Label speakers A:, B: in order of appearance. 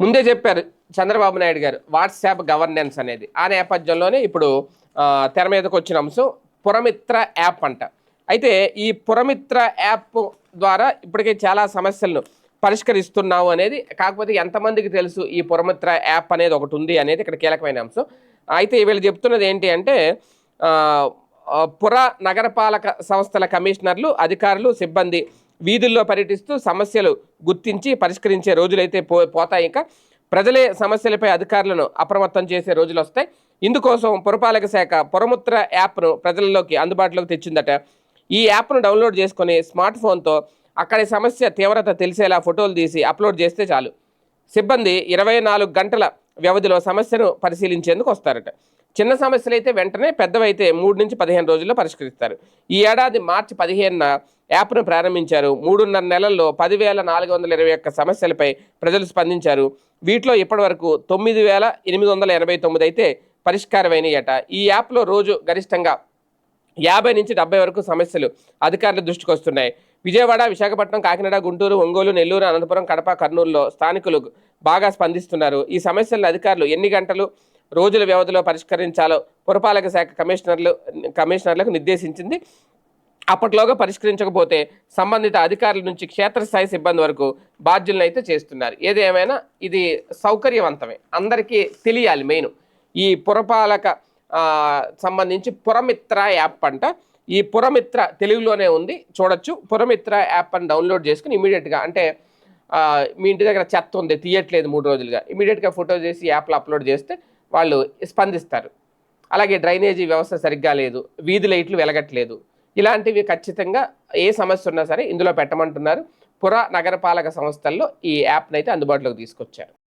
A: ముందే చెప్పారు చంద్రబాబు నాయుడు గారు వాట్సాప్ గవర్నెన్స్ అనేది. ఆ నేపథ్యంలోనే ఇప్పుడు తెర మీదకు వచ్చిన అంశం పురమిత్ర యాప్ అంట. అయితే ఈ పురమిత్ర యాప్ ద్వారా ఇప్పటికే చాలా సమస్యలను పరిష్కరిస్తున్నావు అనేది కాకపోతే ఎంతమందికి తెలుసు ఈ పురమిత్ర యాప్ అనేది ఒకటి ఉంది అనేది ఇక్కడ కీలకమైన అంశం. అయితే వీళ్ళు చెప్తున్నది ఏంటి అంటే పుర నగరపాలక సంస్థల కమిషనర్లు అధికారులు సిబ్బంది వీధుల్లో పర్యటిస్తూ సమస్యలు గుర్తించి పరిష్కరించే రోజులైతే పో పోతాయి ఇంకా. ప్రజలే సమస్యలపై అధికారులను అప్రమత్తం చేసే రోజులు వస్తాయి. ఇందుకోసం పురపాలక శాఖ పురముత్ర యాప్ను ప్రజల్లోకి అందుబాటులోకి తెచ్చిందట. ఈ యాప్ను డౌన్లోడ్ చేసుకొని స్మార్ట్ ఫోన్తో అక్కడి సమస్య తీవ్రత తెలిసేలా ఫోటోలు తీసి అప్లోడ్ చేస్తే చాలు. సిబ్బంది ఇరవై నాలుగు గంటల వ్యవధిలో సమస్యను పరిశీలించేందుకు వస్తారట. చిన్న సమస్యలు అయితే వెంటనే పెద్దవైతే మూడు నుంచి పదిహేను రోజుల్లో పరిష్కరిస్తారు. ఈ ఏడాది మార్చి పదిహేనున యాప్ను ప్రారంభించారు. మూడున్నర నెలల్లో పదివేల నాలుగు వందల ఇరవై ఒక్క సమస్యలపై ప్రజలు స్పందించారు. వీటిలో ఇప్పటివరకు తొమ్మిది వేల ఎనిమిది వందల ఎనభై తొమ్మిది అయితే పరిష్కారమైనయట. ఈ యాప్లో రోజు గరిష్టంగా యాభై నుంచి డెబ్బై వరకు సమస్యలు అధికారుల దృష్టికి వస్తున్నాయి విజయవాడ విశాఖపట్నం కాకినాడ గుంటూరు ఒంగోలు నెల్లూరు అనంతపురం కడప కర్నూలులో స్థానికులు బాగా స్పందిస్తున్నారు. ఈ సమస్యలను అధికారులు ఎన్ని గంటలు రోజుల వ్యవధిలో పరిష్కరించాలో పురపాలక శాఖ కమిషనర్లు కమిషనర్లకు నిర్దేశించింది. అప్పట్లోగా పరిష్కరించకపోతే సంబంధిత అధికారుల నుంచి క్షేత్రస్థాయి సిబ్బంది వరకు బాధ్యులను అయితే చేస్తున్నారు. ఏది ఏమైనా ఇది సౌకర్యవంతమే. అందరికీ తెలియాలి మెయిన్. ఈ పురపాలక సంబంధించి పురమిత్ర యాప్ అంట. ఈ పురమిత్ర తెలుగులోనే ఉంది. చూడొచ్చు. పురమిత్ర యాప్ అని డౌన్లోడ్ చేసుకుని ఇమీడియట్గా అంటే మీ ఇంటి దగ్గర చెత్త ఉంది తీయట్లేదు మూడు రోజులుగా. ఇమీడియట్గా ఫోటో చేసి యాప్లో అప్లోడ్ చేస్తే వాళ్ళు స్పందిస్తారు. అలాగే డ్రైనేజీ వ్యవస్థ సరిగ్గా లేదు. వీధి లైట్లు వెలగట్లేదు. ఇలాంటివి ఖచ్చితంగా ఏ సమస్య ఉన్నా సరే ఇందులో పెట్టమంటున్నారు. పుర నగరపాలక సంస్థల్లో ఈ యాప్నైతే అందుబాటులోకి తీసుకొచ్చారు.